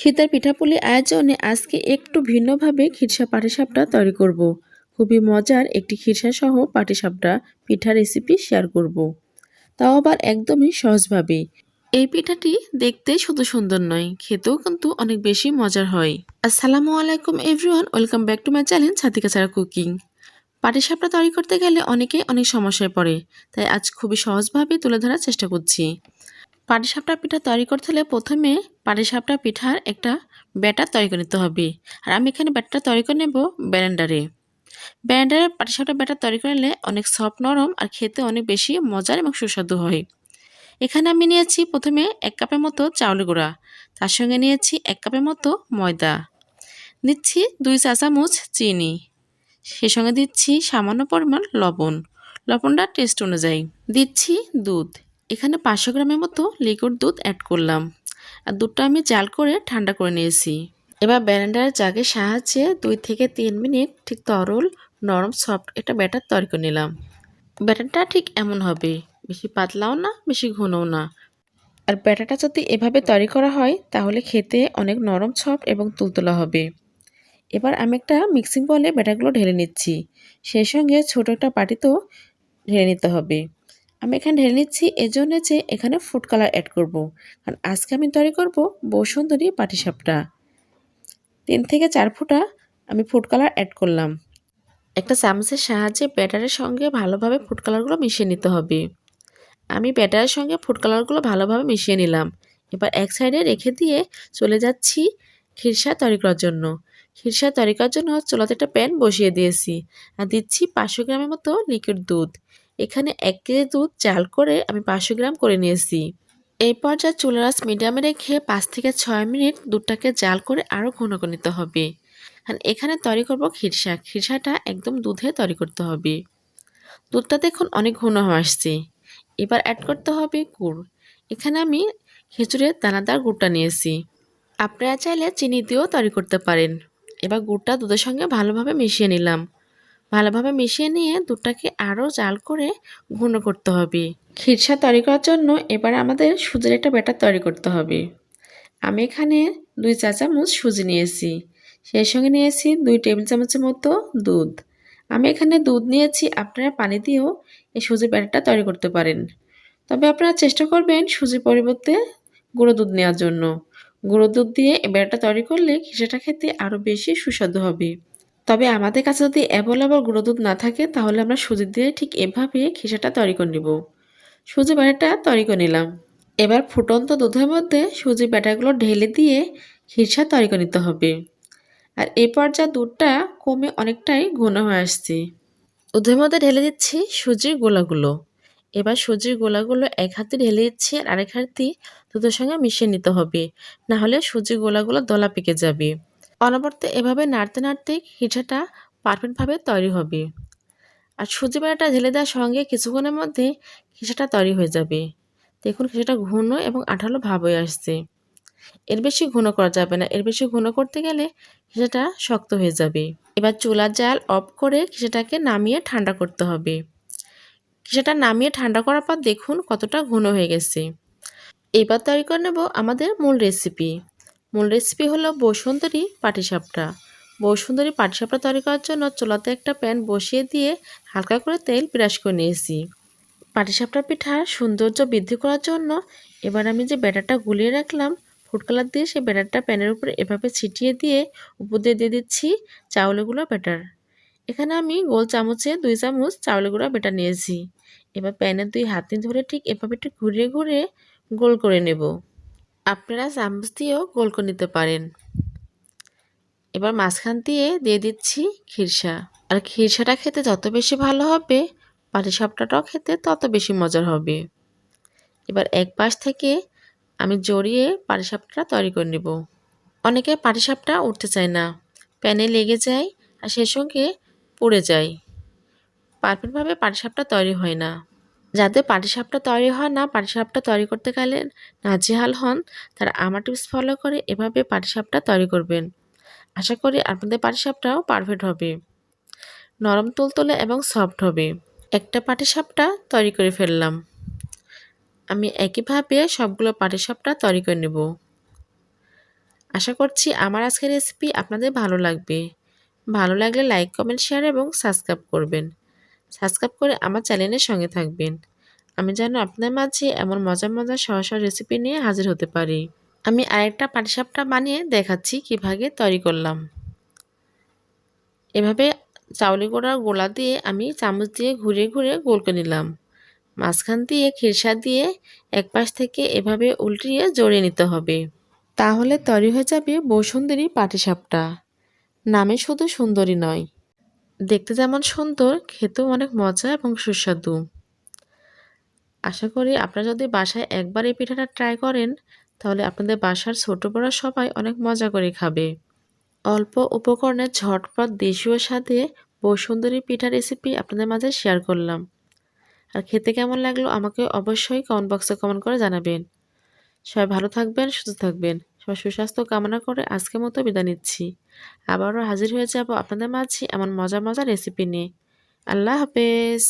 শীতের পিঠাপুলি আয়োজনে আজকে একটু ভিন্নভাবে খিরসা পাটিসাপটা তৈরি করব। খুবই মজার একটি খিরসা সহ পাটিসাপটা পিঠা রেসিপি শেয়ার করব। তাও আবার একদমই সহজভাবে এই পিঠাটি দেখতে শুধু সুন্দর নয়, খেতেও কিন্তু অনেক বেশি মজার হয় আসসালামু আলাইকুম everyone welcome back to my channel ছাতিকা ছাড়া কুকিং পাটিসাপটা তৈরি করতে গেলে অনেকে অনেক সমস্যায় পড়ে, তাই আজ খুবই সহজভাবে তুলে ধরার চেষ্টা করছি পাটিসাপটা পিঠা তৈরি করতে হলে প্রথমে পাটিসাপটা পিঠার একটা ব্যাটার তৈরি করে নিতে হবে। আর আমি এখানে ব্যাটারটা তৈরি করে নেব ব্যালেন্ডারে ব্যালেন্ডারে পাটিসাপটা ব্যাটার তৈরি করলে অনেক সফট, নরম আর খেতে অনেক বেশি মজার এবং সুস্বাদু হয়। এখানে আমি নিয়েছি প্রথমে এক কাপের মতো চাউল গুঁড়া, তার সঙ্গে নিয়েছি এক কাপের মতো ময়দা। নিচ্ছি দুই চা চামচ চিনি, সে সঙ্গে দিচ্ছি সামান্য পরিমাণ লবণ। লবণটা টেস্ট অনুযায়ী। দিচ্ছি দুধ। এখানে পাঁচশো গ্রামের মতো লিকুইড দুধ অ্যাড করলাম। আর দুধটা আমি জাল করে ঠান্ডা করে নিয়েছি। এবার ব্যালেন্ডার জাগের সাহায্যে দুই থেকে তিন মিনিট ঠিক তরল, নরম সফট একটা ব্যাটার তৈরি করে নিলাম। ব্যাটারটা ঠিক এমন হবে, বেশি পাতলাও না, বেশি ঘনও না। আর ব্যাটারটা যদি এভাবে তৈরি করা হয়, তাহলে খেতে অনেক নরম সফট এবং তুলতুলা হবে। এবার আমি একটা মিক্সিং বলে ব্যাটারগুলো ঢেলে নিচ্ছি। সেই সঙ্গে ছোটো একটা পাটিতেও ঢেলে নিতে হবে। আমি এখানে ঢেলে নিচ্ছি, এজন্য যে এখানে ফুড কালার অ্যাড করব। কারণ আজকে আমি তৈরি করব বসুন্ধরী পাটিসাপটা। তিন থেকে চার ফুটা আমি ফুড কালার অ্যাড করলাম। একটা চামচের সাহায্যে ব্যাটারের সঙ্গে ভালোভাবে ফুড কালারগুলো মিশিয়ে নিতে হবে। আমি ব্যাটারের সঙ্গে ফুড কালারগুলো ভালোভাবে মিশিয়ে নিলাম। এবার এক সাইডে রেখে দিয়ে চলে যাচ্ছি খিরসা তৈরি করার জন্য। খিরসা তৈরি করার জন্য চুলাতে একটা প্যান বসিয়ে দিয়েছি। আর দিচ্ছি পাঁচশো গ্রামের মতো লিকুইড দুধ। এখানে এক কেজি দুধ চাল করে আমি পাঁচশো গ্রাম করে নিয়েছি। এই পর্যায়ে চুলার আঁচ মিডিয়ামে রেখে পাঁচ থেকে ছয় মিনিট দুধটাকে জাল করে আরও ঘন করে নিতে হবে। আর এখানে তৈরি করব খিরসা খিরসাটা একদম দুধে তৈরি করতে হবে। দুধটা দেখুন অনেক ঘন হয়ে আসছে। এবার অ্যাড করতে হবে গুড়। এখানে আমি খেজুরের দানাদার গুড়টা নিয়েছি। আপনারা চাইলে চিনি দিয়েও তৈরি করতে পারেন। এবার গুড়টা দুধের সঙ্গে ভালোভাবে মিশিয়ে নিলাম। ভালোভাবে মিশিয়ে নিয়ে দুধটাকে আরও জাল করে ঘন করতে হবে। খিরসা তৈরি করার জন্য এবার আমাদের সুজির একটা ব্যাটার তৈরি করতে হবে। আমি এখানে দুই চা চামচ সুজি নিয়েছি। সেই সঙ্গে নিয়েছি দুই টেবিল চামচের মতো দুধ। আমি এখানে দুধ নিয়েছি, আপনারা পানি দিয়েও এই সুজির ব্যাটারটা তৈরি করতে পারেন। তবে আপনারা চেষ্টা করবেন সুজির পরিবর্তে গুঁড়ো দুধ নেওয়ার জন্য। গুঁড়ো দুধ দিয়ে ব্যাটারটা তৈরি করলে খিসাটা খেতে আরও বেশি সুস্বাদু হবে। তবে আমাদের কাছে যদি অ্যাভেলেবল গুঁড়ো দুধ না থাকে, তাহলে আমরা সুজি দিয়ে ঠিক এভাবে খিসাটা তৈরি করে নেব। সুজি ব্যাটারটা তৈরি করে নিলাম। এবার ফুটন্ত দুধের মধ্যে সুজি ব্যাটারগুলো ঢেলে দিয়ে খিরসা তৈরি করে নিতে হবে। আর এই পর্যায়ে দুধটা কমে অনেকটাই ঘন হয়ে আসছে। দুধের মধ্যে ঢেলে দিচ্ছি সুজির গোলাগুলো। এবার সুজির গোলাগুলো এক হাতে ঢেলে দিচ্ছি আর আরেক হাতে দুধের সঙ্গে মিশিয়ে নিতে হবে। না হলে সুজির গোলাগুলো দলা পেকে যাবে। অনবরত এভাবে নাড়তে নাড়তে খিচাটা পারফেক্টভাবে তৈরি হবে। আর সুজি বেড়াটা ঢেলে দেওয়ার সঙ্গে কিছুক্ষণের মধ্যে খিচাটা তৈরি হয়ে যাবে। দেখুন খিচাটা ঘন এবং আঠালো ভাব হয়ে আসছে। এর বেশি ঘন করা যাবে না। এর বেশি ঘন করতে গেলে খিচাটা শক্ত হয়ে যাবে। এবার চুলার জাল অফ করে খিচাটাকে নামিয়ে ঠান্ডা করতে হবে। খিচাটা নামিয়ে ঠান্ডা করার পর দেখুন কতটা ঘন হয়ে গেছে। এবার তৈরি করে নেব আমাদের মূল রেসিপি মূল রেসিপি হলো বসুন্ধরী পাটিসাপটা। বসুন্ধরী পাটিসাপটা তৈরি করার জন্য চুলাতে একটা প্যান বসিয়ে দিয়ে হালকা করে তেল ব্রাশ করে নিয়েছি। পাটিসাপটা পিঠার সৌন্দর্য বৃদ্ধি করার জন্য এবার আমি যে ব্যাটারটা গুলিয়ে রাখলাম ফুড কালার দিয়ে সেই ব্যাটারটা প্যানের উপরে এভাবে ছিটিয়ে দিয়ে উপর দিয়ে দিয়ে দিচ্ছি চাউলের গুঁড়ো ব্যাটার। এখানে আমি গোল চামচে দুই চামচ চাউলের গুঁড়ো ব্যাটার নিয়েছি। এবার প্যানের দুই হাতে ধরে ঠিক এভাবে একটু ঘুরিয়ে ঘুরিয়ে গোল করে নেব। আপনারা চামচ দিয়েও গোল করে নিতে পারেন। এবার মাঝখান দিয়ে দিয়ে দিচ্ছি খিরসা। আর খিরসাটা খেতে যত বেশি ভালো হবে পাটিসাপটাটাও খেতে তত বেশি মজার হবে। এবার এক পাশ থেকে আমি জড়িয়ে পাটিসাপটা তৈরি করে নেব। অনেকে পাটিসাপটা উঠতে চায় না। প্যানে লেগে যায় আর সে সঙ্গে পুড়ে যায়। পারফেক্টভাবে পাটিসাপটা তৈরি হয় না। যাদের পাটিসাপটা তৈরি হয় না, পাটিসাপটা তৈরি করতে গেলে নাজেহাল হন। তারা আমার টিপস ফলো করে এভাবে পাটিসাপটা তৈরি করবেন। আশা করি আপনাদের পাটিসাপটাও পারফেক্ট হবে। নরম তুলতুলে এবং সফট হবে। একটা পাটিসাপটা তৈরি করে ফেললাম। আমি একইভাবে সবগুলো পাটিসাপটা তৈরি করে নেব। আশা করছি আমার আজকের রেসিপি আপনাদের ভালো লাগবে। ভালো লাগলে লাইক কমেন্ট শেয়ার এবং সাবস্ক্রাইব করবেন। সাবস্ক্রাইব করে আমার চ্যানেলের সঙ্গে থাকবেন। আমি যেন আপনার মাঝে এমন মজার মজার সহজ রেসিপি নিয়ে হাজির হতে পারি। আমি আরেকটা পাটিসাপটা বানিয়ে দেখাচ্ছি কীভাবে তৈরি করলাম। এভাবে চাউলি গোড়ার গোলা দিয়ে আমি চামচ দিয়ে ঘুরে ঘুরে গোল করে নিলাম। মাঝখান দিয়ে খিরসা দিয়ে এক পাশ থেকে এভাবে উল্টিয়ে জড়িয়ে নিতে হবে। তাহলে তৈরি হয়ে যাবে বসুন্ধরী পাটিসাপটা। নামে শুধু সুন্দরী নয়। দেখতে যেমন সুন্দর, খেতেও অনেক মজা এবং সুস্বাদু। আশা করি আপনারা যদি বাসায় একবার এই পিঠাটা ট্রাই করেন, তাহলে আপনাদের বাসার ছোট বড় সবাই অনেক মজা করে খাবে। অল্প উপকরণে ঝটপট দেশীয় স্বাদে বসুন্ধরী পিঠা রেসিপি আপনাদের মাঝে শেয়ার করলাম। আর খেতে কেমন লাগল আমাকে অবশ্যই কমেন্ট বক্সে কমেন্ট করে জানাবেন। সবাই ভালো থাকবেন, সুস্থ থাকবেন। সবাই সুস্বাস্থ্য কামনা করে আজকে মতো বিদায় নিচ্ছি। আবারও হাজির হয়ে যাব আপনাদের মাঝে এমন মজা মজা রেসিপি নিয়ে। আল্লাহ হাফেজ।